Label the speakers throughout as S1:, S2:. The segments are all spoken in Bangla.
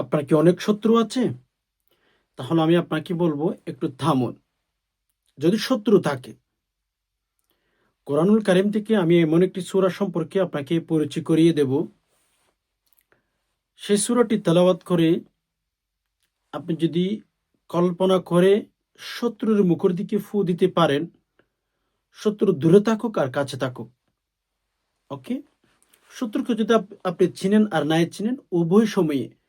S1: আপনার কি অনেক শত্রু আছে? তাহলে আমি আপনাকে বলব একটু থামুন। যদি শত্রু থাকে, কোরআনুল কারিম থেকে আমি এমন একটি সূরা সম্পর্কে আপনাকে পরিচয় করিয়ে দেব। সেই সূরাটি তেলাওয়াত করে আপনি যদি কল্পনা করে শত্রুর মুখের দিকে ফু দিতে পারেন, শত্রু দূরে থাকুক আর কাছে থাকুক, ওকে? শত্রুকে যদি আপ- আপনি চিনেন আর নাই চিনেন, উভয় সময়ে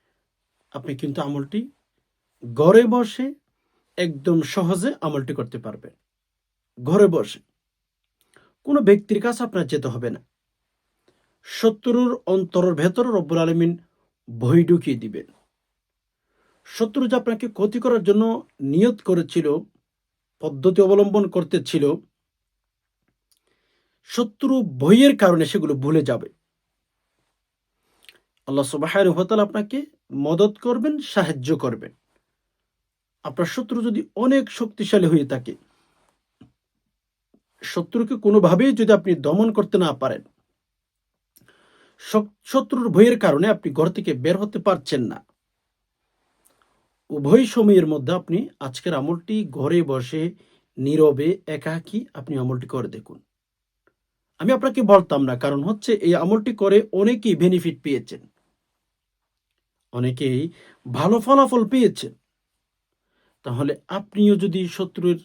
S1: আপনি কিন্তু আমলটি ঘরে বসে একদম সহজে আমলটি করতে পারবেন। ঘরে বসে। কোনো ব্যক্তির কাছে আপনার যেতে হবে না। শত্রুর অন্তরের ভেতর রব্বুল আলমিন ভয় ঢুকিয়ে দিবেন। শত্রু যে আপনাকে ক্ষতি করার জন্য নিয়ত করেছিল, পদ্ধতি অবলম্বন করতে ছিল শত্রু ভয়ের কারণে সেগুলো ভুলে যাবে। আল্লাহ সুবাহ আপনাকে মদত করবেন, সাহায্য করবেন। আপনার শত্রু যদি অনেক শক্তিশালী হয়ে থাকে, শত্রুকে কোনোভাবেই যদি আপনি দমন করতে না পারেন শত্রুর ভয়ের কারণে আপনি ঘর থেকে বের হতে পারছেন না। উভয় সময়ের মধ্যে আপনি আজকের আমলটি ঘরে বসে, নীরবে, একাকী আপনি আমলটি করে দেখুন। আমি আপনাকে বলতাম না, কারণ হচ্ছে এই আমলটি করে অনেকেই বেনিফিট পেয়েছেন। অনেকেই ভালো ফলাফল পেয়েছেন। তাহলে আপনিও যদি শত্রুর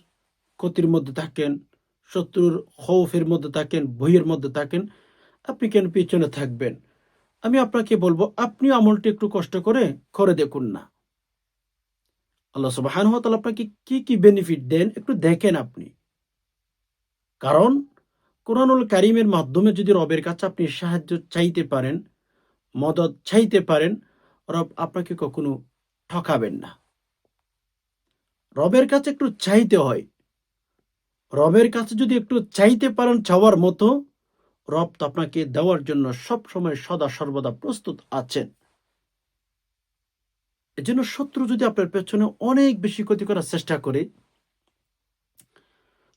S1: ক্ষতির মধ্যে থাকেন, শত্রুর খৌফের মধ্যে থাকেন, ভয়ের মধ্যে থাকেন, আপনি কেন পিছনে থাকবেন? আমি আপনাকে বলব আপনি আমলটি একটু কষ্ট করে করে দেখুন না। আল্লাহ সুবাহান আপনাকে কি কি বেনিফিট দেন একটু দেখেন আপনি। কারণ কোরআনুল কারিমের মাধ্যমে যদি রবের কাছে আপনি সাহায্য চাইতে পারেন মদত চাইতে পারেন রব আপনাকে কখনো ঠকাবেন না। রবের কাছে একটু চাইতে হয়। রবের কাছে যদি একটু চাইতে পারেন চাওয়ার মতো, রব তো আপনাকে দেওয়ার জন্য সব সময় সদা সর্বদা প্রস্তুত আছেন। এজন্য শত্রু যদি আপনার পেছনে অনেক বেশি ক্ষতি করার চেষ্টা করে,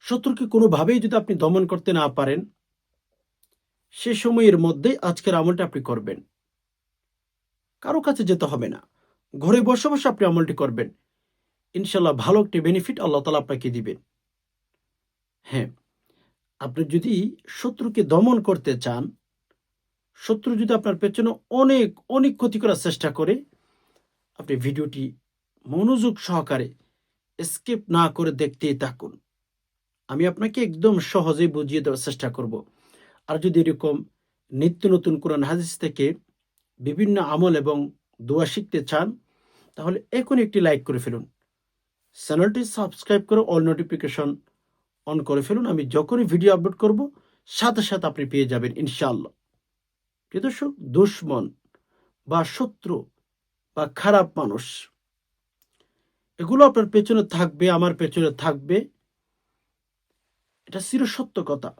S1: শত্রুকে কোনোভাবেই যদি আপনি দমন করতে না পারেন, সে সময়ের মধ্যেই আজকের আমলটা আপনি করবেন। কারও কাছে যেতে হবে না। ঘরে বসে বসে আপনি আমলটি করবেন। ইনশাল্লাহ ভালো একটি বেনিফিট আল্লাহ তালা আপনাকে দিবেন। হ্যাঁ আপনি যদি শত্রুকে দমন করতে চান, শত্রু যদি আপনার পেছনে অনেক অনেক ক্ষতি করার চেষ্টা করে, আপনি ভিডিওটি মনোযোগ সহকারে স্কিপ না করে দেখতেই থাকুন। আমি আপনাকে একদম সহজেই বুঝিয়ে দেওয়ার চেষ্টা করব। আর যদি এরকম নিত্য নতুন কোরআন হাদিস থেকে বিভিন্ন আমল এবং দোয়া শিখতে চান, তাহলে এখনই একটি লাইক করে ফেলুন। চ্যানেলটি সাবস্ক্রাইব করে অল নোটিফিকেশন অন করে ফেলুন। আমি যখনই ভিডিও আপলোড করব, সাথে সাথে আপনি পেয়ে যাবেন ইনশাআল্লাহ। প্রিয় দর্শক, দুশ্মন বা শত্রু বা খারাপ মানুষ, এগুলো আপনার পেছনে থাকবে, আমার পেছনে থাকবে। এটা চিরসত্য কথা।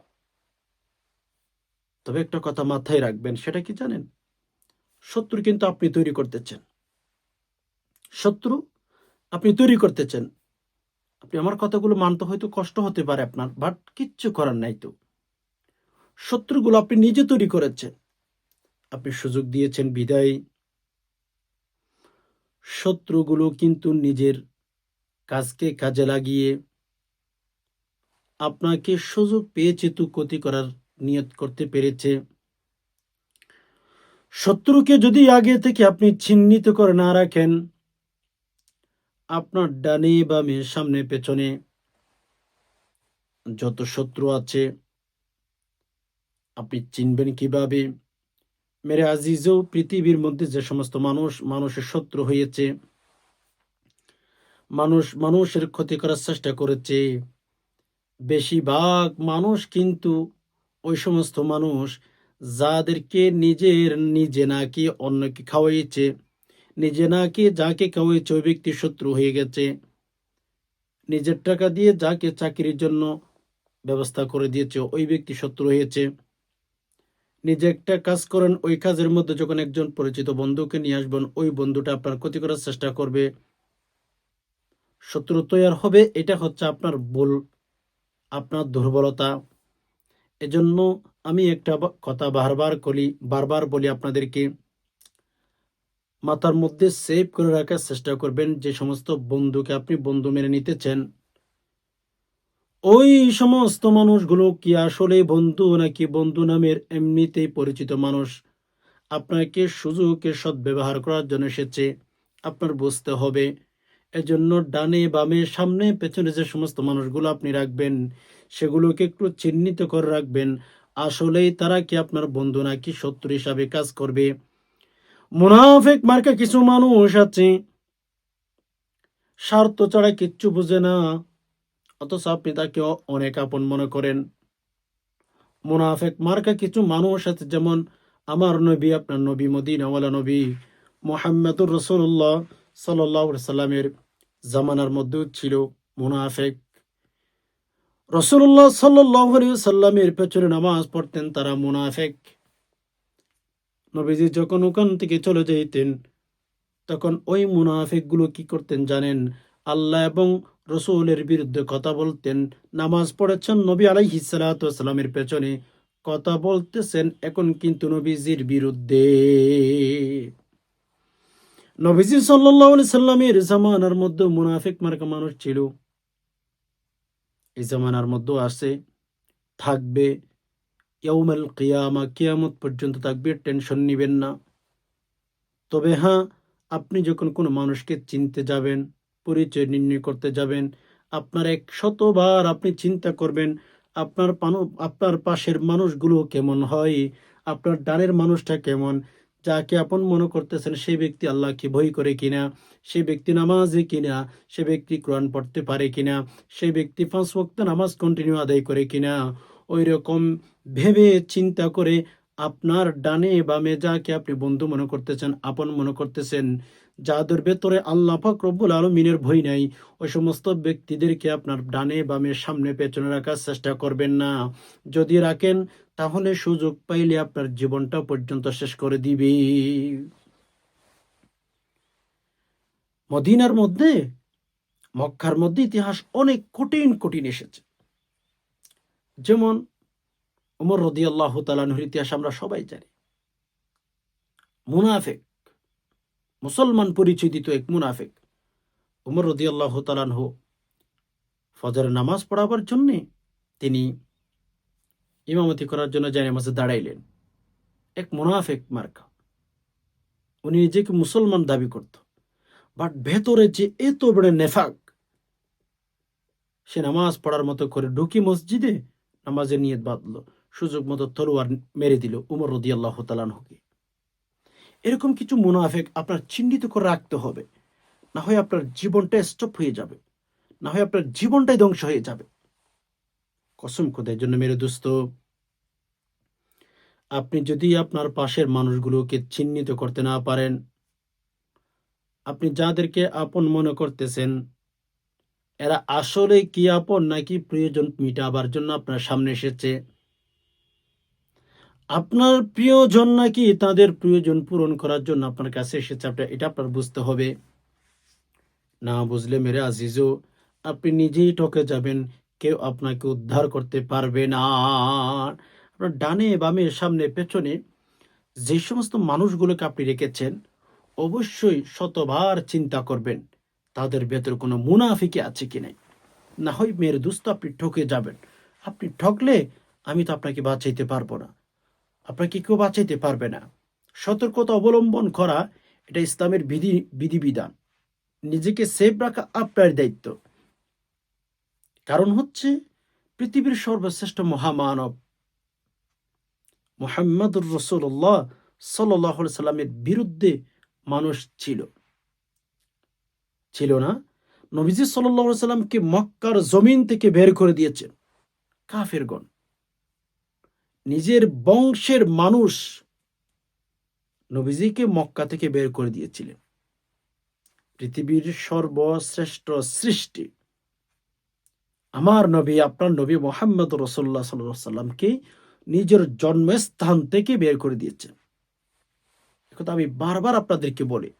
S1: তবে একটা কথা মাথায় রাখবেন, সেটা কি জানেন? শত্রু কিন্তু আপনি তৈরি করতেছেন। শত্রু আপনি তৈরি করতেছেন। আপনি আমার কথাগুলো মানতে হয়তো কষ্ট হতে পারে আপনার বাট কিচ্ছু করার নাই তো। শত্রুগুলো আপনি নিজে তৈরি করেছেন। আপনি সুযোগ দিয়েছেন বিদায়। শত্রুগুলো কিন্তু নিজের কাজকে কাজে লাগিয়ে আপনাকে সুযোগ পেয়েছে তো ক্ষতি করার নিয়ত করতে পেরেছে। শত্রুকে যদি আগে থেকে আপনি চিহ্নিত করে না রাখেন, আপনার ডানে বা বামে সামনে পেছনে যত শত্রু আছে, আপনি চিনবেন কীভাবে? মেরে আজিজও পৃথিবীর মধ্যে যে সমস্ত মানুষ, মানুষের শত্রু হয়েছে, মানুষ মানুষের ক্ষতি করার চেষ্টা করেছে, বেশিরভাগ মানুষ কিন্তু ওই সমস্ত মানুষ যাদেরকে নিজের নিজে নাকি অন্যকে খাওয়াইছে, নিজে নাকি যাকে খাওয়াইছে ওই ব্যক্তি শত্রু হয়ে গেছে। নিজের টাকা দিয়ে যাকে চাকরির জন্য ব্যবস্থা করে দিয়েছে, ওই ব্যক্তি শত্রু হয়েছে। নিজে একটা কাজ করেন, ওই কাজের মধ্যে যখন একজন পরিচিত বন্ধুকে নিয়ে আসবেন, ওই বন্ধুটা আপনার ক্ষতি করার চেষ্টা করবে। শত্রু তৈরি হবে, এটা হচ্ছে আপনার ভুল, আপনার দুর্বলতা। এজন্য আমি একটা কথা বারবার করি বারবার বলি আপনাদেরকে, মাথার মধ্যে সেভ করে রাখার চেষ্টা করবেন যে সমস্ত বন্ধুকে আপনি বন্ধু মেনে নিতেছেন ওই সমস্ত মানুষগুলো কি আসলে বন্ধু নাকি বন্ধু নামের এমনিতেই পরিচিত মানুষ? আপনাকে সুযোগের সদ্ব্যবহার করার জন্য এসেছে, আপনার বুঝতে হবে। এজন্য ডানে বামে সামনে পেছনে যে সমস্ত মানুষগুলো আপনি রাখবেন, সেগুলোকে একটু চিহ্নিত করে রাখবেন। আসলেই তারা কি আপনার বন্ধু নাকি শত্রু হিসাবে কাজ করবে? মুনাফেক মার্কা কিছু মানুষ আছে। স্বার্থ ছাড়া কিচ্ছু বুঝে না। অথচ আপনি তাকে অনেক আপন মনে করেন। মুনাফেক মার্কা কিছু মানুষ আছে, যেমন আমার নবী, আপনার নবী, মদিনাওয়ালা নবী মোহাম্মদুর রসুল্লাহ সাল্লাহ সাল্লামের জামানার মধ্যেও ছিল মুনাফেক। রসুল্লাহ সাল্লাহ সাল্লামের পেছনে নামাজ পড়তেন, তারা মুনাফেক। নবীজি যখন ওখান থেকে চলে যেতেন তখন ওই মুনাফেকগুলো কি করতেন জানেন? আল্লাহ এবং রসুলের বিরুদ্ধে কথা বলতেন। নামাজ পড়েছেন নবী আলাইহি সালামের পেছনে। কথা বলতেছেন এখন কিন্তু নবীজির বিরুদ্ধে। নবীজি সাল্লাহ সাল্লামের জামানার মধ্যে মুনাফিক মার্কা মানুষ ছিল। এই জমানার মধ্যেও আছে থাকবে, ইয়াউমাল কিয়ামা, কিয়ামত পর্যন্ত থাকবে, টেনশন নিবেন না। তবে হ্যাঁ আপনি যখন কোনো মানুষকে চিনতে যাবেন, পরিচয় নির্ণয় করতে যাবেন, আপনার এক শতবার আপনি চিন্তা করবেন, আপনার আপনার পাশের মানুষগুলো কেমন হয়, আপনার ডানের মানুষটা কেমন যাকে আপন মনে করতেছেন সেই ব্যক্তি আল্লাহকে ভয় করে কিনা, সেই ব্যক্তি নামাজে কিনা, সে ব্যক্তি কোরআন পড়তে পারে কিনা, সেই ব্যক্তি পাঁচ ওয়াক্ত নামাজ কন্টিনিউ আদায় করে কিনা ওই রকম ভেবে চিন্তা করে আপনার ডানে বামে যাকে আপনি বন্ধু মনে করতেছেন, আপন মনে করতেছেন যাদের ভেতরে আল্লাহ পাক রব্বুল আলমিনের ভয় নাই, ওই সমস্ত ব্যক্তিদেরকে আপনার ডানে বামে সামনে পেছনে রাখার চেষ্টা করবেন না। যদি রাখেন, তাহলে সুযোগ পাইলে আপনার জীবনটা পর্যন্ত শেষ করে দিবে। মদিনার মধ্যে, মক্কার মধ্যে ইতিহাস অনেক কঠিন কঠিন এসেছে। যেমন উমর রদি আল্লাহ তালানহর ইতিহাস আমরা সবাই জানি। মুনাফেক মুসলমান পরিচয় দিত এক মুনাফেক, উমর রদি আল্লাহ তালানহ ফজরের নামাজ পড়াবার জন্যে তিনি ইমামতি করার জন্য জানে মাঝে দাঁড়াইলেন। এক মুনাফেক মার্কা, উনি নিজেকে মুসলমান দাবি করত। বাট ভেতরে যে এত বড় নেফাক, সে নামাজ পড়ার মতো করে ঢুকি মসজিদে নামাজের নিয়ত বাঁধলো, সুযোগ মতো তলোয়ার মেরে দিল উমর রদি আল্লাহ তালানহকে এরকম কিছু মুনাফেক আপনার চিহ্নিত করে রাখতে হবে। না হয় আপনার জীবনটা স্টপ হয়ে যাবে। না হয় আপনার জীবনটাই ধ্বংস হয়ে যাবে। কসম খোদার জন্য মেরে দোস্ত, আপনি যদি আপনার পাশের মানুষগুলোকে চিহ্নিত করতে না পারেন, আপনি যাদেরকে আপন মনে করতেছেন, এরা আসলে কি আপন নাকি প্রয়োজন মিটাবার জন্য আপনার সামনে এসেছে? আপনার প্রিয়জন নাকি তাদের প্রিয়জন পূরণ করার জন্য আপনার কাছে এসেছে? আপনার, এটা আপনার বুঝতে হবে। না বুঝলে মেরে আজিজও আপনি নিজেই ঠকে যাবেন। কেউ আপনাকে উদ্ধার করতে পারবে না। আপনার ডানে বামে সামনে পেছনে যে সমস্ত মানুষগুলোকে আপনি রেখেছেন, অবশ্যই শতবার চিন্তা করবেন, তাদের ভেতর কোনো মুনাফিকে আছে কি নাই। না হয় মেয়ের দুস্থ আপনি ঠকে যাবেন। আপনি ঠকলে আমি তো আপনাকে বাঁচাইতে পারব না। আপনাকে কেউ বাঁচাইতে পারবে না। সতর্কতা অবলম্বন করা এটা ইসলামের বিধি, বিধিবিধান। নিজেকে সেফ রাখা আপনার দায়িত্ব। কারণ হচ্ছে পৃথিবীর সর্বশ্রেষ্ঠ মহামানব মোহাম্মদুর রসুল্লাহ সাল্লাহ সাল্লামের বিরুদ্ধে মানুষ ছিল। ছিল না। নবীজি সাল্লাহ সাল্লামকে মক্কার জমিন থেকে বের করে দিয়েছেন। কাফেরগণ। নিজের বংশের মানুষ নবীজিকে মক্কা থেকে বের করে দিয়েছিলেন। পৃথিবীর সর্বশ্রেষ্ঠ সৃষ্টি। আমার নবী, আপনার নবী মোহাম্মদ রসল্লাহ সাল্লামকে নিজের জন্মস্থান থেকে বের করে দিয়েছেন। কথা আমি বারবার আপনাদেরকে বলি।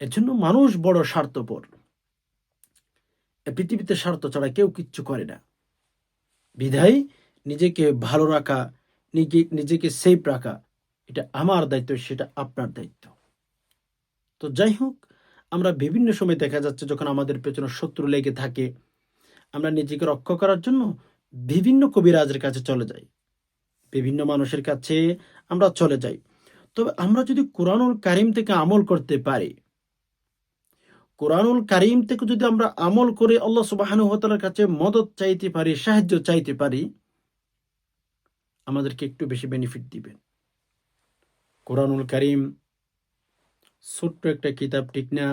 S1: এর জন্য মানুষ বড় স্বার্থপর। পৃথিবীতে স্বার্থ ছাড়া কেউ কিচ্ছু করে না। বিধায় নিজেকে ভালো রাখা, নিজে, নিজেকে সেফ রাখা, এটা আমার দায়িত্ব, সেটা আপনার দায়িত্ব। তো যাই হোক, আমরা বিভিন্ন সময় দেখা যাচ্ছে যখন আমাদের পেছনে শত্রু লেগে থাকে, আমরা নিজেকে রক্ষা করার জন্য বিভিন্ন কবিরাজের কাছে চলে যাই। বিভিন্ন মানুষের কাছে আমরা চলে যাই। তবে আমরা যদি কোরআনুল কারিম থেকে আমল করতে পারি, কোরআনুল কারিম থেকে যদি আমরা আমল করে আল্লাহ সুবাহানুহতালার কাছে মদত চাইতে পারি, সাহায্য চাইতে পারি আমাদেরকে একটু বেশি বেনিফিট দিবেন। কোরআনুল কারিম ছোট্ট একটা কিতাব, ঠিক না?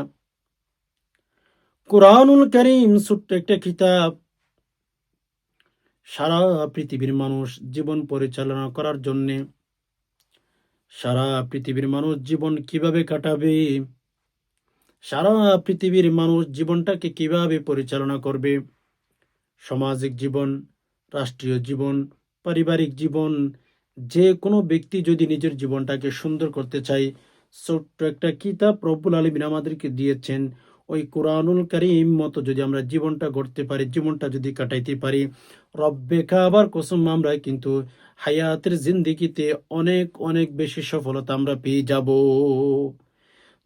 S1: কোরআনুল কারিম ছোট্ট একটা কিতাব। সারা পৃথিবীর মানুষ জীবন পরিচালনা করার জন্যে সারা পৃথিবীর মানুষ জীবন কীভাবে কাটাবে? সারা পৃথিবীর মানুষ জীবনটাকে কীভাবে পরিচালনা করবে? সামাজিক জীবন, রাষ্ট্রীয় জীবন পারিবারিক জীবন, যে কোনো ব্যক্তি যদি নিজের জীবনটাকে সুন্দর করতে চায়, ছোট্ট একটা কিতাব রব্বুল আলমিন আমাদেরকে দিয়েছেন। ওই কোরআনুল কারিম মতো যদি আমরা জীবনটা গড়তে পারি, জীবনটা যদি কাটাইতে পারি, রব্বে কাবার কসম আমরা কিন্তু হায়াতের জিন্দিগিতে অনেক অনেক বেশি সফলতা আমরা পেয়ে যাব।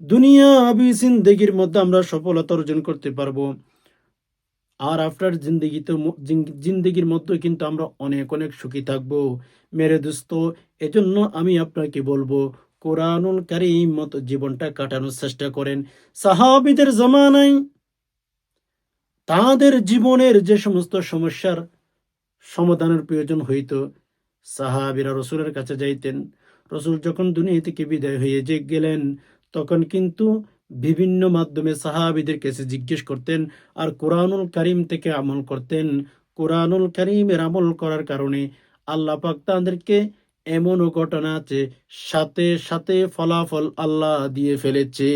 S1: দুনিয়া আবি জিন্দেগির মধ্যে আমরা সফলতা অর্জন করতে পারব। আর আফটার জিন্দিগিতে জিন্দিগির মধ্যে কিন্তু আমরা অনেক অনেক সুখী থাকব। মেরে দোস্ত, এজন্য আমি আপনাকে বলব, কোরআনুল কারিম মতো জীবনটা কাটানোর চেষ্টা করেন। সাহাবিদের জামানায় তাদের জীবনের যে সমস্ত সমস্যার সমাধানের প্রয়োজন হইত, সাহাবিরা রসুলের কাছে যাইতেন। রসুল যখন দুনিয়া থেকে বিদায় হয়ে যে গেলেন, তখন কিন্তু বিভিন্ন মাধ্যমে সাহাবিদের কাছে জিজ্ঞেস করতেন, আর কোরআনুল করিম থেকে আমল করতেন? কোরআনুল কারিমের আমল করার কারণে আল্লাহ পাক তাদেরকে এমনও ঘটনা আছে, সাথে সাথে ফলাফল আল্লাহ দিয়ে ফেলেছে।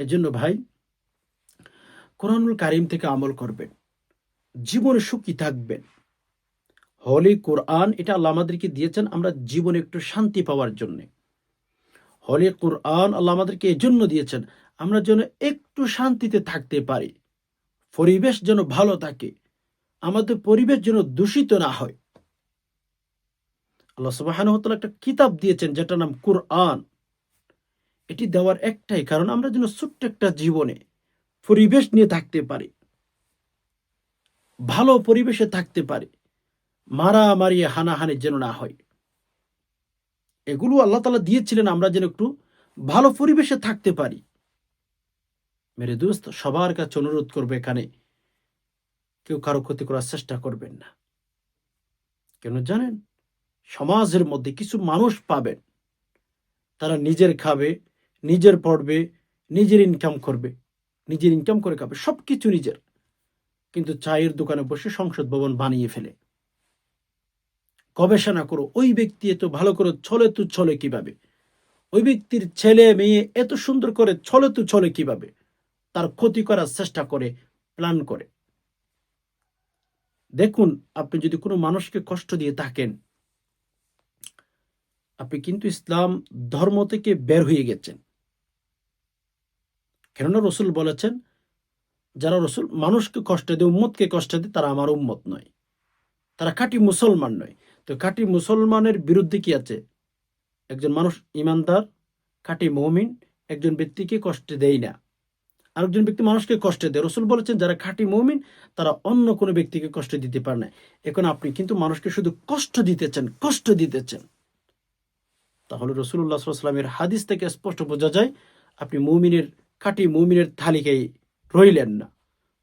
S1: এজন্য ভাই, কোরআনুল কারিম থেকে আমল করবেন, জীবনে সুখী থাকবেন। হলি কোরআন, এটা আল্লাহ আমাদেরকে দিয়েছেন, আমরা জীবনে একটু শান্তি পাওয়ার জন্যে। হলি কোরআন আল্লাহ আমাদেরকে এজন্য দিয়েছেন, আমরা যেন একটু শান্তিতে থাকতে পারি। পরিবেশ যেন ভালো থাকে, আমাদের পরিবেশ যেন দূষিত না হয়। আল্লাহ সুবাহান একটা কিতাব দিয়েছেন যেটার নাম কোরআন। এটি দেওয়ার একটাই কারণ, আমরা যেন ছোট্ট একটা জীবনে পরিবেশ নিয়ে থাকতে পারি। ভালো পরিবেশে থাকতে পারি। মারামারি, হানাহানি যেন না হয়। এগুলো আল্লাহ তালা দিয়েছিলেন আমরা যেন একটু ভালো পরিবেশে থাকতে পারি। মেরে দোস্ত, সবার কাছে অনুরোধ করবে এখানে, কেউ কারও ক্ষতি করার চেষ্টা করবেন না। কেন জানেন? সমাজের মধ্যে কিছু মানুষ পাবেন, তারা নিজের খাবে, নিজের পড়বে, নিজের ইনকাম করবে, নিজের ইনকাম করে খাবে সব কিছু নিজের। কিন্তু চায়ের দোকানে বসে সংসদ ভবন বানিয়ে ফেলে। গবেষণা করো। ওই ব্যক্তি এত ভালো করে ছলে তু ছলে কীভাবে? ওই ব্যক্তির ছেলে মেয়ে এত সুন্দর করে ছলে তু ছলে কীভাবে? তার ক্ষতি করার চেষ্টা করে, প্ল্যান করে। দেখুন, আপনি যদি কোনো মানুষকে কষ্ট দিয়ে থাকেন, আপনি কিন্তু ইসলাম ধর্ম থেকে বের হয়ে গেছেন। কেননা রসুল বলেছেন, যারা রসুল মানুষকে কষ্ট দেয়, উম্মতকে কষ্ট দেয়, তারা আমার উম্মত নয়। তারা খাঁটি মুসলমান নয়। তো খাঁটি মুসলমানের বিরুদ্ধে কি আছে? একজন মানুষ ইমানদার, খাঁটি মৌমিন, একজন ব্যক্তিকে কষ্ট দেয় না। আরেকজন ব্যক্তি মানুষকে কষ্ট দেয়। রসুল বলেছেন, যারা খাঁটি মৌমিন, তারা অন্য কোনো ব্যক্তিকে কষ্ট দিতে পারে না। এখন আপনি কিন্তু মানুষকে শুধু কষ্ট দিতেছেন কষ্ট দিতেছেন। তাহলে রসুল্লাহ সাল্লামের হাদিস থেকে স্পষ্ট বোঝা যায়, আপনি মৌমিনের, খাঁটি মৌমিনের তালিকায় রইলেন না।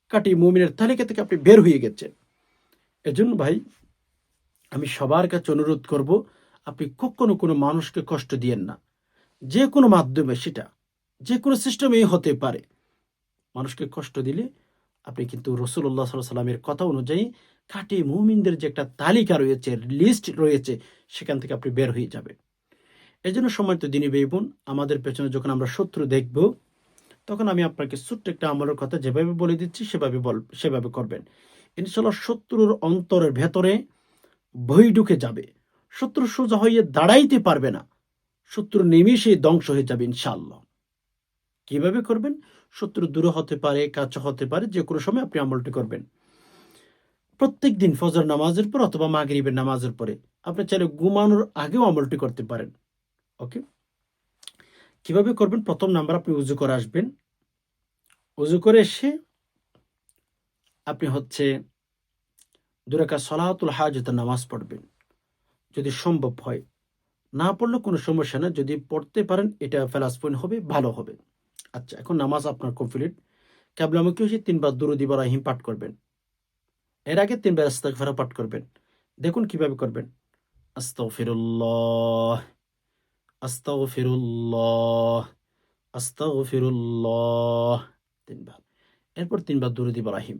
S1: কাটি মৌমিনের তালিকা থেকে আপনি বের হয়ে গেছেন। এজন্য ভাই আমি সবার কাছে অনুরোধ করব, আপনি কখনো কোনো মানুষকে কষ্ট দিয়েন না। যে কোনো মাধ্যমে সেটা, যে কোনো সিস্টেমেই হতে পারে। মানুষকে কষ্ট দিলে আপনি কিন্তু রসুল্লাহ সাল্লামের কথা অনুযায়ী খাঁটি মুমিনদের যে একটা তালিকা রয়েছে লিস্ট রয়েছে, সেখান থেকে আপনি বের হয়ে যাবেন। এই জন্য সময় তো দিনী বেবুন আমাদের পেছনে যখন আমরা শত্রু দেখব, তখন আমি আপনাকে ছোট্ট একটা আমলের কথা যেভাবে বলে দিচ্ছি, সেভাবে বল, সেভাবে করবেন। ইনশাল্লাহ শত্রুর অন্তরের ভেতরে ভয় ঢুকে যাবে। শত্রু সোজা হয়ে দাঁড়াইতে পারবে না। শত্রু নিমেষে ধ্বংস হয়ে যাবে ইনশাল্লাহ কীভাবে করবেন? শত্রু দূরে হতে পারে, কাছে হতে পারে, যে কোনো সময় আপনি আমলটি করবেন। প্রত্যেক দিন ফজর নামাজের পর অথবা মাগরিবের নামাজের পরে আপনি চাইলে ঘুমানোর আগেও আমলটি করতে পারেন। ওকে? কীভাবে করবেন? প্রথম নাম্বার আপনি উজু করে আসবেন। উজু করে এসে আপনি হচ্ছে দুরাকা সলাহাতুল হাজতের নামাজ পড়বেন। যদি সম্ভব হয়। না পড়লে কোনো সমস্যা না, যদি পড়তে পারেন, এটা ফেলাস পয়েন্ট হবে, ভালো হবে। আচ্ছা এখন নামাজ আপনার কমপ্লিট ক্যাবলামুখী হচ্ছে তিনবার দুরুদি রাহিম পাঠ করবেন। এর আগে তিনবার আস্তাগফারা পাঠ করবেন। দেখুন কীভাবে করবেন। আস্তাগফিরুল্লাহ আস্তাগফিরুল্লাহ আস্তাগফিরুল্লাহ, তিনবার। এরপর তিনবার দুরুদি রাহিম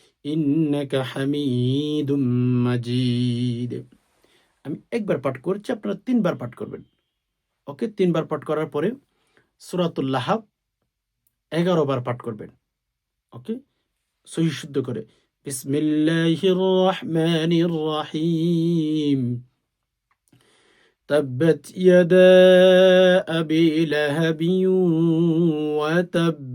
S1: إنك حميد مجيد আমি একবার পাঠ করছি আপনারা তিনবার পাঠ করবেন ওকে তিনবার পাঠ করার পরে সুরাতুল্লাহ এগারো বার পাঠ করবেন ওকে সহি শুদ্ধ করে বিসমিল্লাহির রহমানির রহিম تبت يدا أبي لهب وتب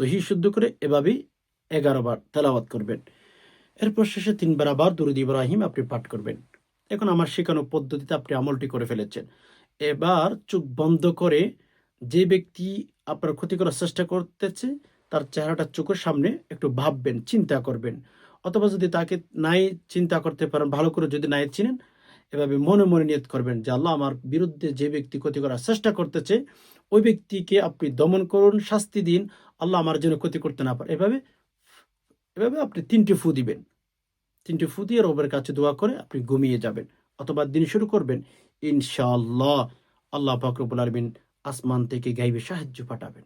S1: সহি শুদ্ধ করে এভাবেই এগারো বার তেলাওয়াত করবেন। এরপর শেষে তিনবার আবার দুরুদ ইব্রাহিম আপনি পাঠ করবেন। এখন আমার শেখানো পদ্ধতিতে আপনি আমলটি করে ফেলেছেন। এবার চোখ বন্ধ করে যে ব্যক্তি আপনার ক্ষতি করার চেষ্টা করতেছে, তার চেহারাটা চোখের সামনে একটু ভাববেন, চিন্তা করবেন। অথবা যদি তাকে নাই চিন্তা করতে পারেন, ভালো করে যদি নাই চিনেন, এভাবে মনে মনে নিয়ত করবেন যে আল্লাহ আমার বিরুদ্ধে যে ব্যক্তি ক্ষতি করার চেষ্টা করতেছে, ওই ব্যক্তিকে আপনি দমন করুন, শাস্তি দিন। আল্লাহ আমার জন্য ক্ষতি করতে না পারে। এভাবে এভাবে আপনি তিনটি ফু দিবেন। তিনটি ফু দিয়ে রবের কাছে দোয়া করে আপনি ঘুমিয়ে যাবেন অথবা দিন শুরু করবেন, ইনশাআল্লাহ আল্লাহ ফাকরবুল আলমিন আসমান থেকে গাইবে সাহায্য পাঠাবেন।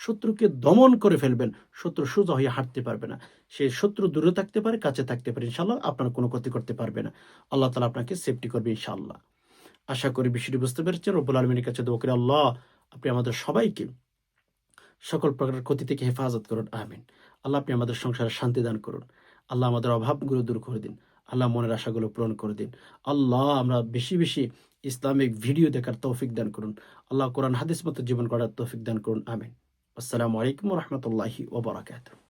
S1: শত্রুকে দমন করে ফেলবেন, শত্রু সোজা হয়ে হাঁটতে পারবে না। সে শত্রু দূরে থাকতে পারে, কাছে থাকতে পারে ইনশাল্লাহ আপনার কোনো ক্ষতি করতে পারবে না। আল্লাহ তালা আপনাকে সেফটি করবে, ইনশাআল্লাহ। আশা করি বিষয়টি বুঝতে পেরেছেন। রব্বুল আলমিনের কাছে দোয়া করে, আল্লাহ আপনি আমাদের সবাইকে সকল প্রকার ক্ষতি থেকে হেফাজত করুন, আমিন। আল্লাহ আপনি আমাদের সংসারে শান্তি দান করুন। আল্লাহ আমাদের অভাবগুলো দূর করে দিন। আল্লাহ মনের আশাগুলো পূরণ করে দিন। আল্লাহ আমরা বেশি বেশি ইসলামিক ভিডিও দেখার তৌফিক দান করুন। আল্লাহ কোরআন, হাদিস মতো জীবন করার তৌফিক দান করুন, আমিন। আসসালামু আলাইকুম রহমতুল্লাহি ওবরাকাত